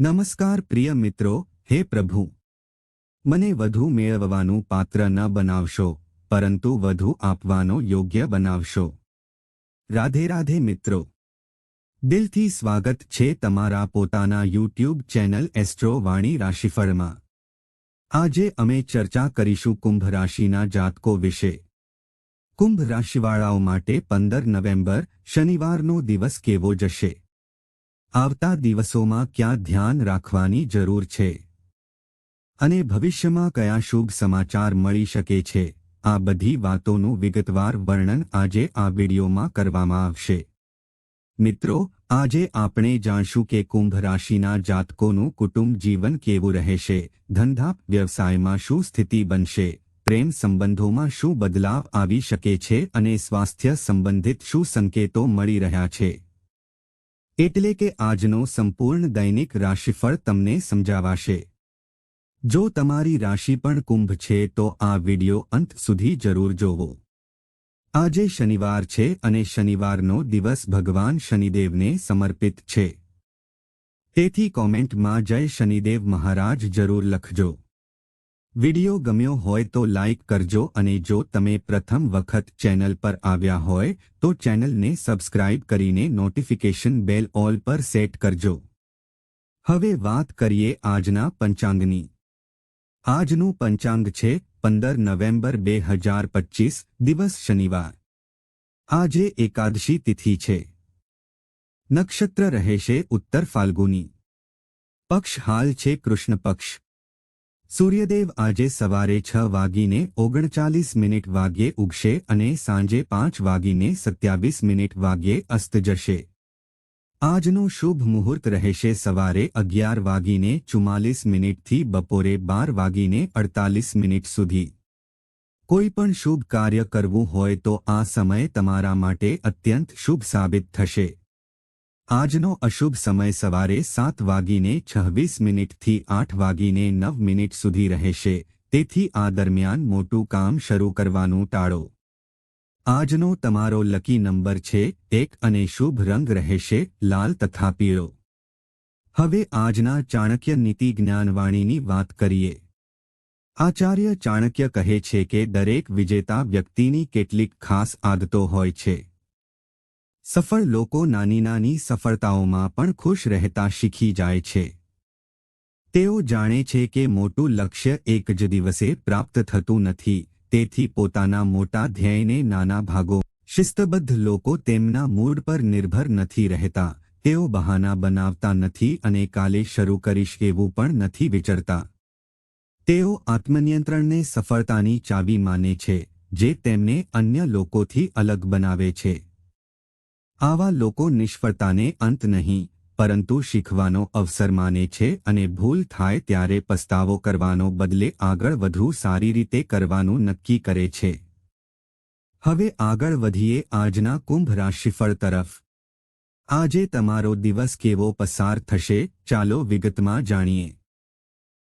નમસ્કાર પ્રિય મિત્રો, હે પ્રભુ. મને વધુ મેળવવાનું પાત્ર ન બનાવશો, પરંતુ વધુ આપવાનો યોગ્ય બનાવશો. રાધે રાધે મિત્રો. દિલથી સ્વાગત છે તમારા પોતાના યુટ્યુબ ચેનલ એસ્ટ્રો વાણી રાશિફળમાં. આજે અમે ચર્ચા કરીશું કુંભ રાશિના જાતકો વિશે. કુંભ રાશિવાળાઓ માટે પંદર નવેમ્બર શનિવારનો દિવસ કેવો જશે? આવતા દિવસોમાં ક્યાં ધ્યાન રાખવાની જરૂર છે? અને ભવિષ્યમાં કયા શુભ સમાચાર મળી શકે છે? આ બધી વાતોનું વિગતવાર વર્ણન આજે આ વિડીયોમાં કરવામાં આવશે. મિત્રો, આજે આપણે જાણશું કે કુંભ રાશિના જાતકોનું કુટુંબ જીવન કેવું રહેશે? ધંધા વ્યવસાયમાં શું સ્થિતિ બનશે? પ્રેમ સંબંધોમાં શું બદલાવ આવી શકે છે? અને સ્વાસ્થ્ય સંબંધિત શું સંકેતો મળી રહ્યા છે? એટલે કે આજનો સંપૂર્ણ દૈનિક રાશિફળ તમને સમજાવાશે. જો તમારી રાશિ પણ કુંભ છે તો આ વિડિયો અંત સુધી જરૂર જોવો. આજે શનિવાર છે અને શનિવારનો દિવસ ભગવાન શનિદેવને સમર્પિત છે. તેથી કોમેન્ટમાં જય શનિદેવ મહારાજ જરૂર લખજો. વિડિયો ગમ્યો હોય તો લાઇક કરજો અને જો તમે પ્રથમ વખત ચેનલ પર આવ્યા હોય, તો ચેનલને સબસ્ક્રાઇબ કરીને નોટિફિકેશન બેલ ઓલ પર સેટ કરજો. હવે વાત કરીએ આજના પંચાંગની. આજનું પંચાંગ છે પંદર નવેમ્બર બે હજાર પચીસ, દિવસ શનિવાર. આજે એકાદશી તિથિ છે. નક્ષત્ર રહેશે ઉત્તર ફાલ્ગુની. પક્ષ હાલ છે કૃષ્ણ પક્ષ સૂર્યદેવ આજે સવારે છ વાગીને ઓગણચાલીસ મિનિટ વાગ્યે ઉગશે અને સાંજે પાંચ વાગીને સત્યાવીસ મિનિટ વાગ્યે અસ્ત જશે. આજનું શુભ મુહૂર્ત રહેશે સવારે અગિયાર વાગીને ચુમ્માલીસ મિનિટથી બપોરે બાર વાગીને અડતાલીસ મિનિટ સુધી. કોઈ પણ શુભ કાર્ય કરવું હોય તો આ સમય તમારા માટે અત્યંત શુભ સાબિત થશે. આજનો અશુભ સમય સવારે સાત વાગીને છવ્વીસ મિનિટથી આઠ વાગીને નવ મિનિટ સુધી રહેશે. તેથી આ દરમિયાન મોટું કામ શરૂ કરવાનું ટાળો. આજનો તમારો લકી નંબર છે, એક અને શુભ રંગ રહેશે, લાલ તથા પીળો. હવે આજના ચાણક્ય નીતિ જ્ઞાનવાણીની વાત કરીએ. આચાર્ય ચાણક્ય કહે છે કે દરેક વિજેતા વ્યક્તિની કેટલીક ખાસ આદતો હોય છે. સફળ લોકો નાની નાની સફળતાઓમાં પણ ખુશ રહેતા શીખી જાય છે. તેઓ જાણે છે કે મોટું લક્ષ્ય એક જ દિવસે પ્રાપ્ત થતું નથી, તેથી પોતાના મોટા ધ્યેયને નાના ભાગો, શિસ્તબદ્ધ લોકો તેમના મૂડ પર નિર્ભર નથી રહેતા, તેઓ બહાના બનાવતા નથી અને કાલે શરૂ કરીશ એવું પણ નથી વિચરતા. તેઓ આત્મનિયંત્રણને સફળતાની ચાવી માને છે, જે તેમને અન્ય લોકોથી અલગ બનાવે છે. આવા લોકો નિષ્ફળતાને અંત નહીં, પરંતુ શીખવાનો અવસર માને છે અને ભૂલ થાય ત્યારે પસ્તાવો કરવાનો બદલે આગળ વધુ સારી રીતે કરવાનું નક્કી કરે છે. હવે આગળ વધીએ આજના કુંભ રાશિફળ તરફ. આજે તમારો દિવસ કેવો પસાર થશે, ચાલો વિગતમાં જાણીએ.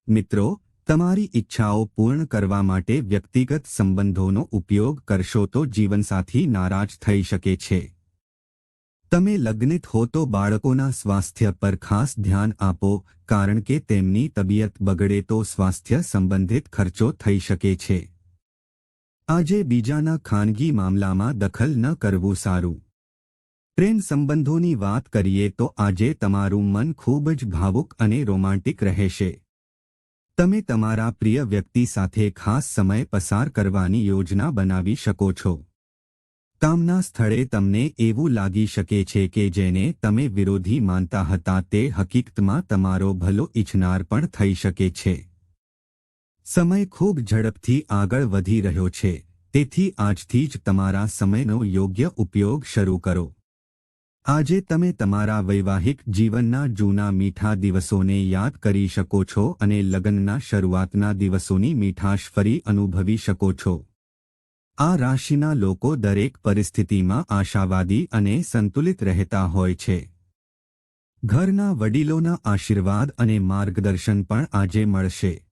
મિત્રો, તમારી ઈચ્છાઓ પૂર્ણ કરવા માટે વ્યક્તિગત સંબંધોનો ઉપયોગ કરશો તો જીવનસાથી નારાજ થઈ શકે છે. તમે લગ્નિત હો તો બાળકોના સ્વાસ્થ્ય પર ખાસ ધ્યાન આપો, કારણ કે તેમની તબિયત બગડે તો સ્વાસ્થ્ય સંબંધિત ખર્ચો થઈ શકે છે. આજે બીજાના ખાનગી મામલામાં દખલ ન કરવું સારું. પ્રેમ સંબંધોની વાત કરીએ તો આજે તમારું મન ખૂબ જ ભાવુક અને રોમાન્ટિક રહેશે. તમે તમારા પ્રિય વ્યક્તિ સાથે ખાસ સમય પસાર કરવાની યોજના બનાવી શકો છો. કામના સ્થળે તમને એવું લાગી શકે છે કે જેને તમે વિરોધી માનતા હતા તે હકીકતમાં તમારો ભલો ઇચ્છનાર પણ થઈ શકે છે. સમય ખૂબ ઝડપથી આગળ વધી રહ્યો છે, તેથી આજથી જ તમારા સમયનો યોગ્ય ઉપયોગ શરૂ કરો. આજે તમે તમારા વૈવાહિક જીવનના જૂના મીઠા દિવસોને યાદ કરી શકો છો અને લગ્નના શરૂઆતના દિવસોની મીઠાશ ફરી અનુભવી શકો છો. આ રાશિના લોકો દરેક પરિસ્થિતિમાં આશાવાદી અને સંતુલિત રહેતા હોય છે. ઘરના વડીલોના આશીર્વાદ અને માર્ગદર્શન પણ આજે મળશે.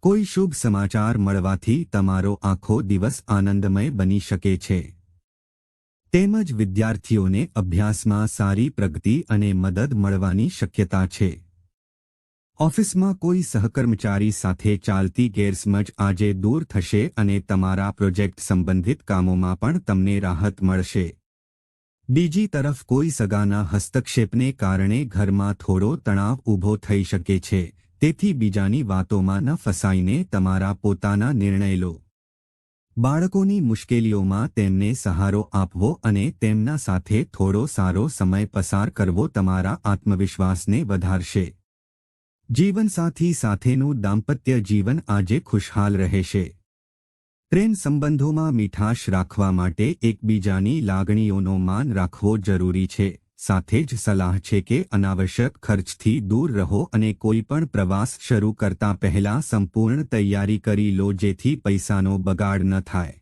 કોઈ શુભ સમાચાર મળવાથી તમારો આખો દિવસ આનંદમય બની શકે છે. તેમજ વિદ્યાર્થીઓને અભ્યાસમાં સારી પ્રગતિ અને મદદ મળવાની શક્યતા છે. ઓફિસમાં કોઈ સહકર્મચારી સાથે ચાલતી ગેરસમજ આજે દૂર થશે અને તમારા પ્રોજેક્ટ સંબંધિત કામોમાં પણ તમને રાહત મળશે. બીજી તરફ કોઈ સગાના હસ્તક્ષેપને કારણે ઘરમાં થોડો તણાવ ઊભો થઈ શકે છે, તેથી બીજાની વાતોમાં ન ફસાઈને તમારા પોતાના નિર્ણય લો. બાળકોની મુશ્કેલીઓમાં તેમને સહારો આપવો અને તેમના સાથે થોડો સારો સમય પસાર કરવો તમારા આત્મવિશ્વાસને વધારશે. જીવનસાથી સાથેનું દાંપત્ય જીવન આજે ખુશહાલ રહેશે. પ્રેમ સંબંધોમાં મીઠાશ રાખવા માટે એકબીજાની લાગણીઓનો માન રાખવો જરૂરી છે. સાથે જ સલાહ છે કે અનાવશ્યક ખર્ચથી દૂર રહો અને કોઈ પણ પ્રવાસ શરૂ કરતા પહેલા સંપૂર્ણ તૈયારી કરી લો જેથી પૈસાનો બગાડ ન થાય.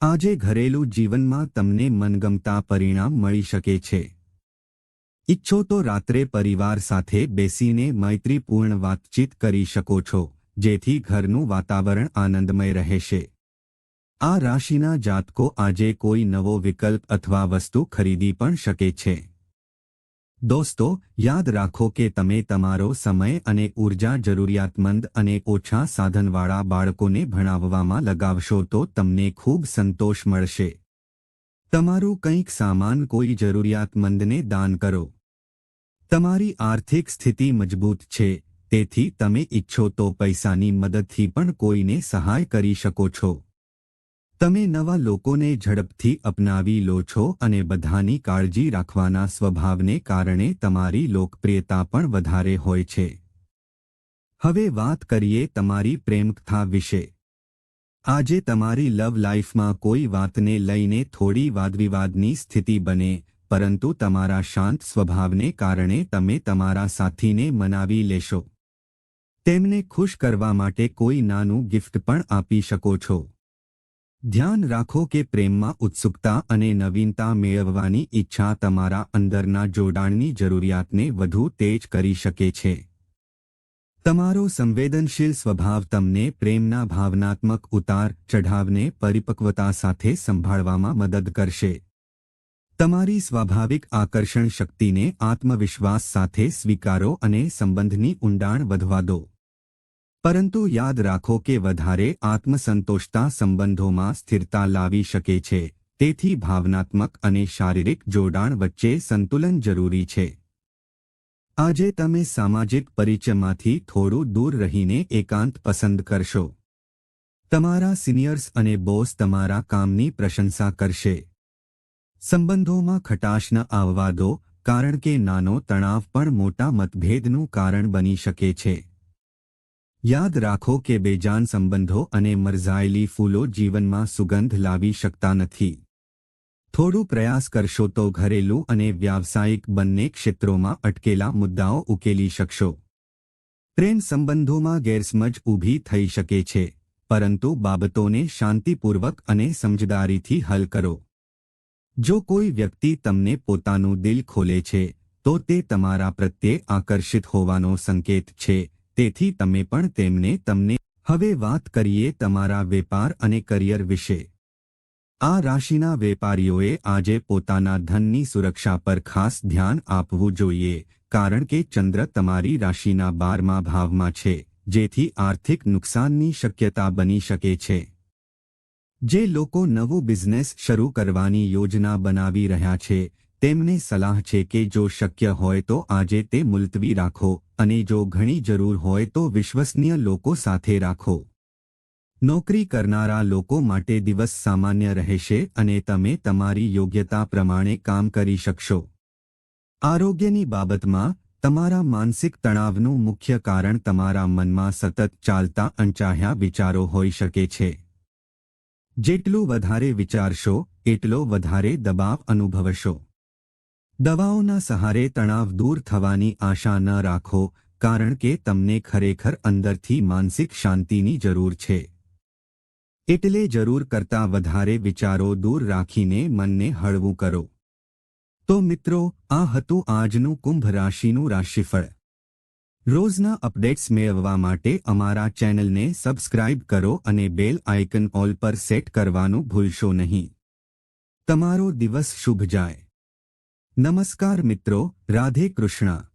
આજે ઘરેલું જીવનમાં તમને મનગમતા પરિણામ મળી શકે છે. ઈચ્છો તો રાત્રે પરિવાર સાથે બેસીને મૈત્રીપૂર્ણ વાતચીત કરી શકો છો, જેથી ઘરનું વાતાવરણ આનંદમય રહેશે. આ રાશિના જાતકો આજે કોઈ નવો વિકલ્પ અથવા વસ્તુ ખરીદી પણ શકે છે. દોસ્તો, યાદ રાખો કે તમે તમારો સમય અને ઊર્જા જરૂરિયાતમંદ અને ઓછા સાધનવાળા બાળકોને ભણાવવામાં લગાવશો તો તમને ખૂબ સંતોષ મળશે. તમારું કંઈક સામાન કોઈ જરૂરિયાતમંદને દાન કરો. તમારી આર્થિક સ્થિતિ મજબૂત છે, તેથી તમે ઈચ્છો તો પૈસાની મદદથી પણ કોઈને સહાય કરી શકો છો. તમે નવા લોકોને ઝડપથી અપનાવી લો છો અને બધાની કાળજી રાખવાના સ્વભાવને કારણે તમારી લોકપ્રિયતા પણ વધારે હોય છે. હવે વાત કરીએ તમારી પ્રેમકથા વિશે. આજે તમારી લવ લાઈફમાં કોઈ વાતને લઈને થોડી વાદવિવાદની સ્થિતિ બને પરંતુ તમારા શાંત સ્વભાવને કારણે તમે તમારા સાથીને મનાવી લેશો. તેમને ખુશ કરવા માટે કોઈ નાનું ગિફ્ટ પણ આપી શકો છો. ધ્યાન રાખો કે પ્રેમમાં ઉત્સુકતા અને નવીનતા મેળવવાની ઈચ્છા તમારા અંદરના જોડાણની જરૂરિયાતને વધુ તેજ કરી શકે છે. તમારો સંવેદનશીલ સ્વભાવ તમને પ્રેમના ભાવનાત્મક ઉતાર ચઢાવને પરિપક્વતા સાથે સંભાળવામાં મદદ કરશે. તમારી સ્વાભાવિક આકર્ષણ શક્તિને આત્મવિશ્વાસ સાથે સ્વીકારો અને સંબંધની ઊંડાણ વધવા દો. પરંતુ યાદ રાખો કે વધારે આત્મસંતોષતા સંબંધોમાં સ્થિરતા લાવી શકે છે, તેથી ભાવનાત્મક અને શારીરિક જોડાણ વચ્ચે સંતુલન જરૂરી છે. આજે તમે સામાજિક પરિચયમાંથી થોડું દૂર રહીને એકાંત પસંદ કરશો. તમારા સિનિયર્સ અને બોસ તમારા કામની પ્રશંસા કરશે. સંબંધોમાં ખટાશના આવવાદો કારણ કે નાનો તણાવ પણ મોટા મતભેદનું કારણ બની શકે છે. યાદ રાખો કે બેજાન સંબંધો અને મરઝાયેલી ફૂલો જીવનમાં સુગંધ લાવી શકતા નથી. થોડું પ્રયાસ કરશો તો ઘરેલું અને વ્યાવસાયિક બંને ક્ષેત્રોમાં અટકેલા મુદ્દાઓ ઉકેલી શકશો. પ્રેમ સંબંધોમાં ગેરસમજ ઊભી થઈ શકે છે, પરંતુ બાબતોને શાંતિપૂર્વક અને સમજદારીથી હલ કરો. જો કોઈ વ્યક્તિ તમને પોતાનું દિલ ખોલે છે, તો તે તમારા પ્રત્યે આકર્ષિત હોવાનો સંકેત છે, તેથી તમે પણ તેમને તમને હવે વાત કરીએ તમારા વેપાર અને કરિયર વિશે. આ રાશિના વેપારીઓએ આજે પોતાના ધનની સુરક્ષા પર ખાસ ધ્યાન આપવું જોઈએ, કારણ કે ચંદ્ર તમારી રાશિના બારમા ભાવમાં છે, જેથી આર્થિક નુકસાનની શક્યતા બની શકે છે. જે લોકો નવું બિઝનેસ શરૂ કરવાની યોજના બનાવી રહ્યા છે, તેમને સલાહ છે કે જો શક્ય હોય તો આજે તે મુલતવી રાખો અને જો ઘણી જરૂર હોય તો વિશ્વસનીય લોકો સાથે રાખો. નોકરી કરનારા લોકો માટે દિવસ સામાન્ય રહેશે અને તમે તમારી યોગ્યતા પ્રમાણે કામ કરી શકશો. આરોગ્યની બાબતમાં, તમારા માનસિક તણાવનું મુખ્ય કારણ તમારા મનમાં સતત ચાલતા અણચાહ્યા વિચારો હોઈ શકે છે. જેટલું વધારે વિચારશો, એટલો વધારે દબાવ અનુભવશો. દવાઓના સહારે તણાવ દૂર થવાની આશા ન રાખો, કારણ કે તમને ખરેખર અંદરથી માનસિક શાંતિની જરૂર છે. એટલે જરૂર કરતાં વધારે વિચારો દૂર રાખીને મનને હળવું કરો. તો મિત્રો, આ હતું આજનું કુંભ રાશિનું રાશિફળ. રોજના અપડેટ્સ મેળવવા માટે અમારા ચેનલને સબસ્ક્રાઇબ કરો અને બેલ આઇકન ઓલ પર સેટ કરવાનું ભૂલશો નહીં. તમારો દિવસ શુભ જાય. નમસ્કાર મિત્રો, રાધે કૃષ્ણ.